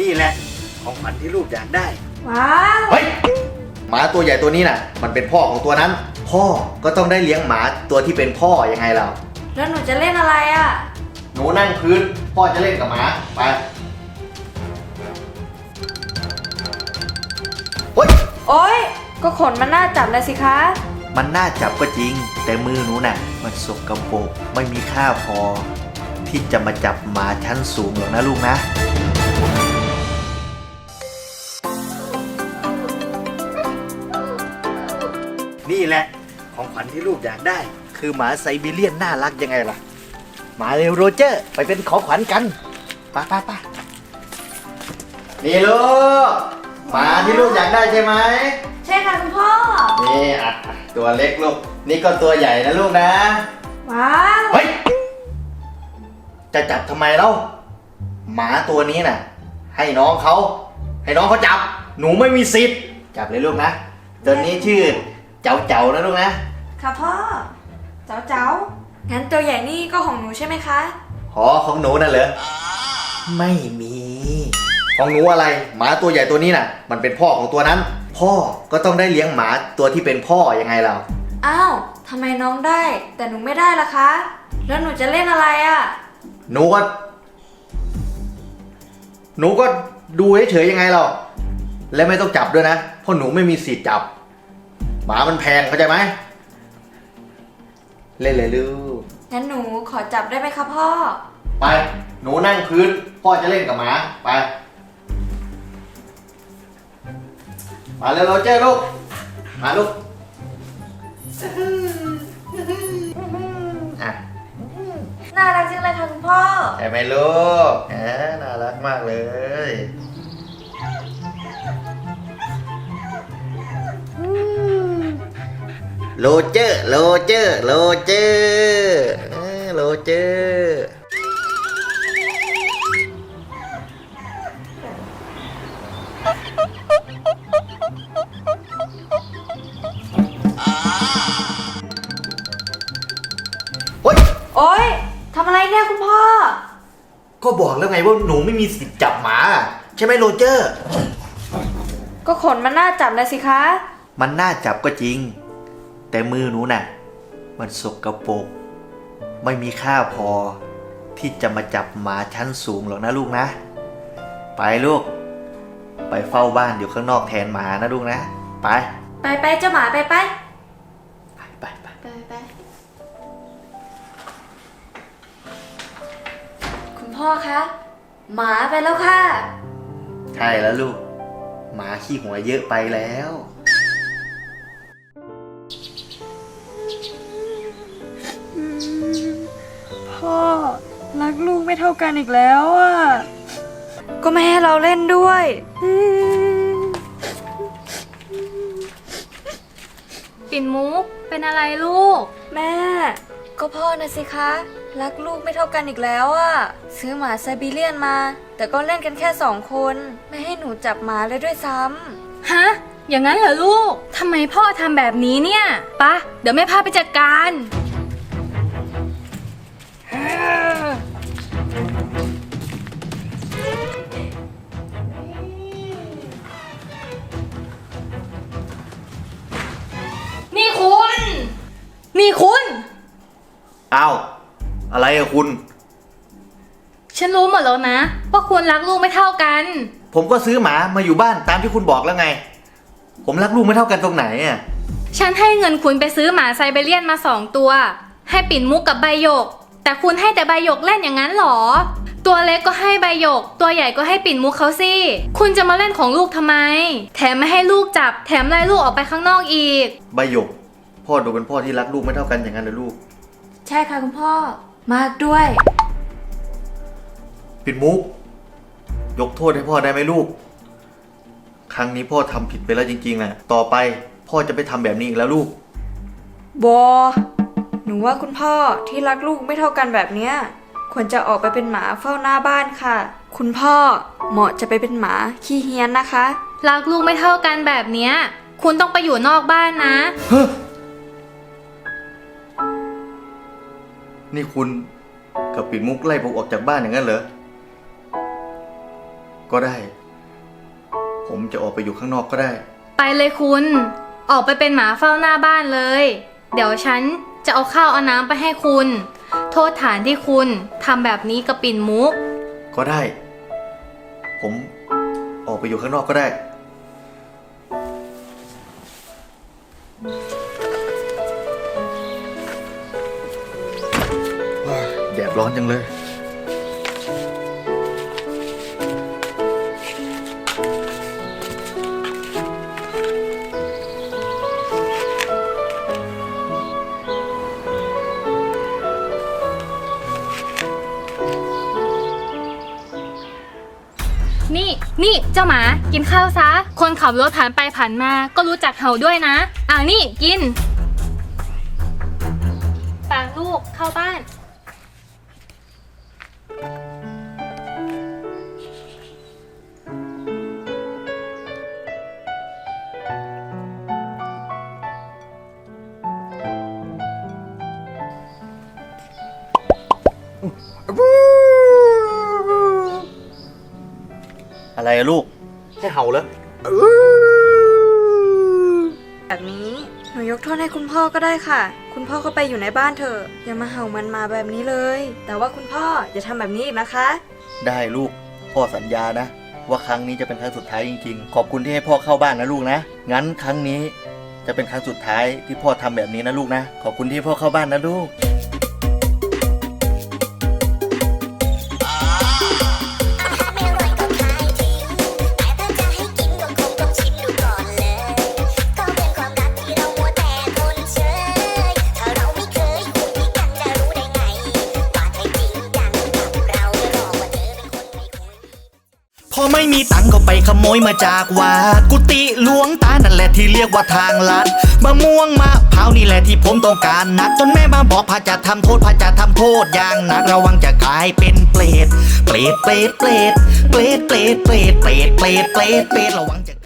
นี่แหละของขวัญที่ลูกอยากได้ ว้าว เฮ้ยหมาตัวใหญ่ตัวนี้น่ะ มันเป็นพ่อของตัวนั้น พ่อก็ต้องได้เลี้ยงหมาตัวที่เป็นพ่อยังไงเราแล้วหนูจะเล่นอะไรอะ หนูนั่งพื้น พ่อจะเล่นกับหมาไปเฮ้ยโอ๊ย ก็ขนมันน่าจับเลยสิคะ มันน่าจับก็จริง แต่มือหนูน่ะ มันสกปรกไม่มีค่าพอ ที่จะมาจับหมาชั้นสูงหรอกนะลูกนะ นี่แหละ ของขวัญที่ลูกอยากได้ คือหมาไซบีเรียนน่ารักยังไงล่ะมาเร็วโรเจอร์ ไปเป็นของขวัญกันไปไปไปนี่ลูกหมาที่ลูกอยากได้ใช่ไหมใช่ค่ะคุณพ่อ นี่อะตัวเล็กลูก นี่ก็ตัวใหญ่นะลูกนะ ว้าว เฮ้ย จะจับทำไมเล่าหมาตัวนี้น่ะ ให้น้องเขา ให้น้องเขาจับ หนูไม่มีสิทธิ์ จับเลยลูกนะ ตัวนี้ชื่อ เจ้าเจ้านะลูกนะ ค่ะพ่อ เจ้าเจ้างั้นตัวใหญ่นี่ก็ของหนูใช่ไหมคะ หอของหนูน่ะเหรอ ไม่มี ของหนูอะไร หมาตัวใหญ่ตัวนี้น่ะ มันเป็นพ่อของตัวนั้น พ่อก็ต้องได้เลี้ยงหมาตัวที่เป็นพ่อยังไงเรา อ้าวทำไมน้องได้ แต่หนูไม่ได้ล่ะคะ แล้วหนูจะเล่นอะไรอะ หนูก็ หนูก็ดูเฉยๆยังไงเรา และไม่ต้องจับด้วยนะ เพราะหนูไม่มีสิทธิ์จับ หมามันแพงเข้าใจไหม เล่นเลยลูก งั้นหนูขอจับได้ไหมคะพ่อ ไป หนูนั่งพื้น พ่อจะเล่นกับหมา ไป มาเร็วโรเจอร์ลูก มาลูก อะ น่ารักจังเลยค่ะคุณพ่อ ใช่ไหมลูกแหมน่ารักมากเลย โรเจอร์ โรเจอร์ โรเจอร์เออโรเจอร์เฮ้ยโอ๊ยทำอะไรเนี่ยคุณพ่อ ก็บอกแล้วไงว่าหนูไม่มีสิทธิ์จับหมา ใช่ไหมโรเจอร์ ก็ขนมันน่าจับเลยสิคะ มันน่าจับก็จริง แต่มือหนูน่ะ มันสกรปรกไม่มีค่าพอที่จะมาจับหมาชั้นสูงหรอกนะลูกนะ ไปลูก ไปเฝ้าบ้านอยู่ข้างนอกแทนหมานะลูกนะ ไป ไปไปเจ้าหมาไปไปไปไปไปไปไปคุณพ่อคะหมาไปแล้วค่ะ ใช่แล้วลูก หมาขี้หัวเยอะไปแล้ว รักลูกไม่เท่ากันอีกแล้วอะ ก็ไม่ให้เราเล่นด้วย ปิ่นมุกเป็นอะไรลูก แม่ ก็พ่อนะสิคะ รักลูกไม่เท่ากันอีกแล้วอะ ซื้อหมาไซบีเรียนมา แต่ก็เล่นกันแค่สองคน ไม่ให้หนูจับหมาเลยด้วยซ้ฮะ อย่างนั้นเหรอลูกทำไมพ่อทำแบบนี้เนี่ยปะเดี๋ยวแม่พาไปจัดการ นี่คุณ อ้าว อะไรอะคุณ ฉันรู้หมดแล้วนะ ว่าคุณรักลูกไม่เท่ากัน ผมก็ซื้อหมามาอยู่บ้านตามที่คุณบอกแล้วไง ผมรักลูกไม่เท่ากันตรงไหนอะฉันให้เงินคุณไปซื้อหมาไซเบเรียนมาสองตัว ให้ปิ่นมุกกับใบหยก แต่คุณให้แต่ใบหยกเล่นอย่างนั้นเหรอ ตัวเล็กก็ให้ใบหยก ตัวใหญ่ก็ให้ปิ่นมุกเขาสิ คุณจะมาเล่นของลูกทำไม แถมไม่ให้ลูกจับ แถมไล่ลูกออกไปข้างนอกอีก ใบหยก พ่อดูเป็นพ่อที่รักลูกไม่เท่ากันอย่างนั้นเลยลูกำใช่ค่ะคุณพ่อ มากด้วย ปิดมุก ยกโทษให้พ่อได้ไหมลูก ครั้งนี้พ่อทำผิดไปแล้วจริงๆนะต่อไปพ่อจะไปทำแบบนี้อีกแล้วลูก บอ หนูว่าคุณพ่อที่รักลูกไม่เท่ากันแบบเนี้ย ควรจะออกไปเป็นหมาเฝ้าหน้าบ้านค่ะ คุณพ่อเหมาะจะไปเป็นหมาขี้เฮี้ยนนะคะ รักลูกไม่เท่ากันแบบเนี้ย คุณต้องไปอยู่นอกบ้านนะ นี่คุณกับปิดมุกไล่ผมออกจากบ้านอย่างนั้นเหรอ ก็ได้ ผมจะออกไปอยู่ข้างนอกก็ได้ ไปเลยคุณ ออกไปเป็นหมาเฝ้าหน้าบ้านเลย เดี๋ยวฉันจะเอาข้าวเอาน้ำไปให้คุณ โทษฐานที่คุณทำแบบนี้กับปิ่นมุก ก็ได้ ผมออกไปอยู่ข้างนอกก็ได้ ร้อนจังเลย นี่ นี่เจ้าหมา กินข้าวซะ คนขับรถผ่านไปผ่านมา ก็รู้จักเห่าด้วยนะ อ่านี่กิน ปางลูกเข้าบ้าน อะไรอะลูก ให้เห่าแล้วแบบนี้หนูยกโทษให้คุณพ่อก็ได้ค่ะ คุณพ่อก็ไปอยู่ในบ้านเถอะอย่ามาเห่ามันมาแบบนี้เลย แต่ว่าคุณพ่ออย่าทำแบบนี้อีกนะคะ ได้ลูก พ่อสัญญานะ ว่าครั้งนี้จะเป็นครั้งสุดท้ายจริงๆ ขอบคุณที่ให้พ่อเข้าบ้านนะลูกนะ งั้นครั้งนี้จะเป็นครั้งสุดท้ายที่พ่อทำแบบนี้นะลูกนะ ขอบคุณที่พ่อเข้าบ้านนะลูก ไม่มีตังก็ไปขโมยมาจากวัดกุฏิหลวงตานั่นแหละที่เรียกว่าทางลัดมะม่วงมะพร้าวนี่แหละที่ผมต้องการนัก จนแม่มาบอกพระจะทำโทษพระจะทำโทษอย่างหนักระวังจะกลายเป็นเปรตเปรตเปรตเปรตเปรตเปรตเปรตเปรตเปรตเปรตเปรตระวังจะ